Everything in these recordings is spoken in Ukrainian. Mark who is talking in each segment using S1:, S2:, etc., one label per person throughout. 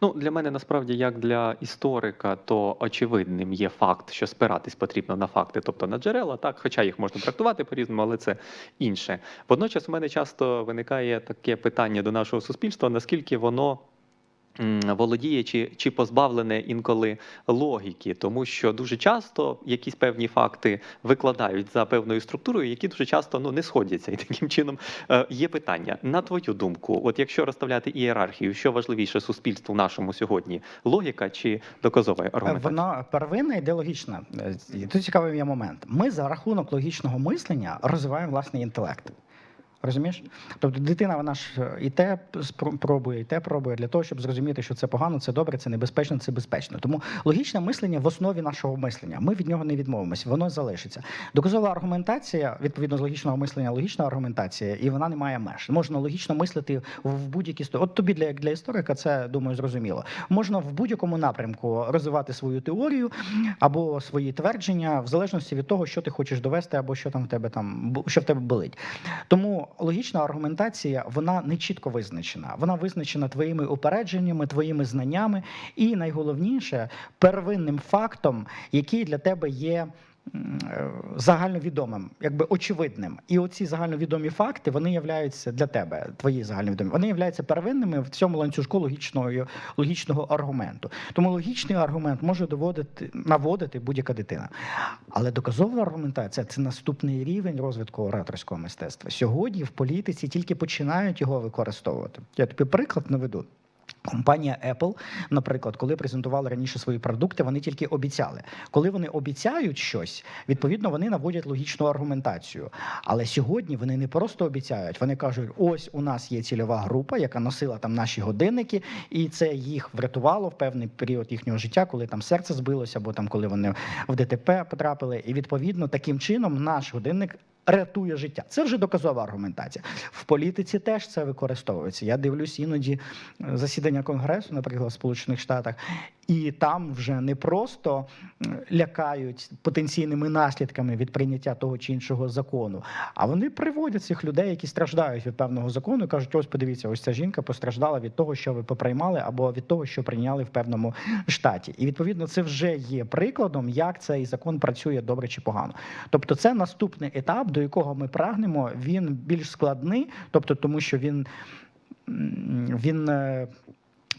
S1: Ну, для мене насправді, як для історика, то очевидним є факт, що спиратись потрібно на факти, тобто на джерела, так, хоча їх можна трактувати по-різному, але це інше. Водночас у мене часто виникає таке питання до нашого суспільства, наскільки воно. Володіє чи, чи позбавлене інколи логіки, тому що дуже часто якісь певні факти викладають за певною структурою, які дуже часто ну не сходяться. І таким чином е, є питання на твою думку, от якщо розставляти ієрархію, що важливіше суспільству нашому сьогодні: логіка чи доказова аргументація?
S2: Вона первинна ідеологічна. Е, Тут цікавий є момент. Ми за рахунок логічного мислення розвиваємо власний інтелект. Розумієш? Тобто дитина вона ж е, і те пробує, і те пробує для того, щоб зрозуміти, що це погано, це добре, це небезпечно, це безпечно. Тому логічне мислення в основі нашого мислення. Ми від нього не відмовимося, воно залишиться. Доказова аргументація, відповідно з логічного мислення, логічна аргументація, і вона не має меж. Можна логічно мислити в будь-якій сто- От тобі для як для історика це думаю зрозуміло. Можна в будь-якому напрямку розвивати свою теорію або свої твердження в залежності від того, що ти хочеш довести, або що там в тебе там що в тебе болить. Тому логічна аргументація вона не чітко визначена. Вона визначена твоїми упередженнями, твоїми знаннями, і найголовніше первинним фактом, який для тебе є. Загальновідомим, якби очевидним, і оці загальновідомі факти вони являються для тебе, твої загальновідомі, вони являються первинними в цьому ланцюжку логічного логічного аргументу. Тому логічний аргумент може доводити наводити будь-яка дитина. Але доказова аргументація це наступний рівень розвитку ораторського мистецтва. Сьогодні в політиці тільки починають його використовувати. Я тобі приклад наведу. Компанія Apple, наприклад, коли презентували раніше свої продукти, вони тільки обіцяли. Коли вони обіцяють щось, відповідно вони наводять логічну аргументацію. Але сьогодні вони не просто обіцяють, вони кажуть: ось у нас є цільова група, яка носила там наші годинники, і це їх врятувало в певний період їхнього життя, коли там серце збилося, або там коли вони в ДТП потрапили. І відповідно таким чином наш годинник. Рятує життя. Це вже доказова аргументація. В політиці теж це використовується. Я дивлюсь іноді е, засідання конгресу, наприклад, в Сполучених Штатах, і там вже не просто лякають потенційними наслідками від прийняття того чи іншого закону, а вони приводять цих людей, які страждають від певного закону, і кажуть: ось подивіться, ось ця жінка постраждала від того, що ви поприймали, або від того, що прийняли в певному штаті. І відповідно це вже є прикладом, як цей закон працює добре чи погано. Тобто, це наступний етап, до якого ми прагнемо. Він більш складний, тобто тому, що він, він е,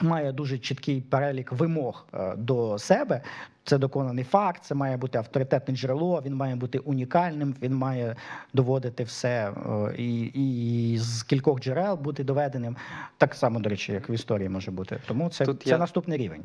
S2: має дуже чіткий перелік вимог е, до себе. Це доконаний факт, це має бути авторитетне джерело, він має бути унікальним, він має доводити все е, і, і з кількох джерел бути доведеним. Так само, до речі, як в історії може бути. Тому це,
S1: Тут
S2: це
S1: я-
S2: наступний рівень.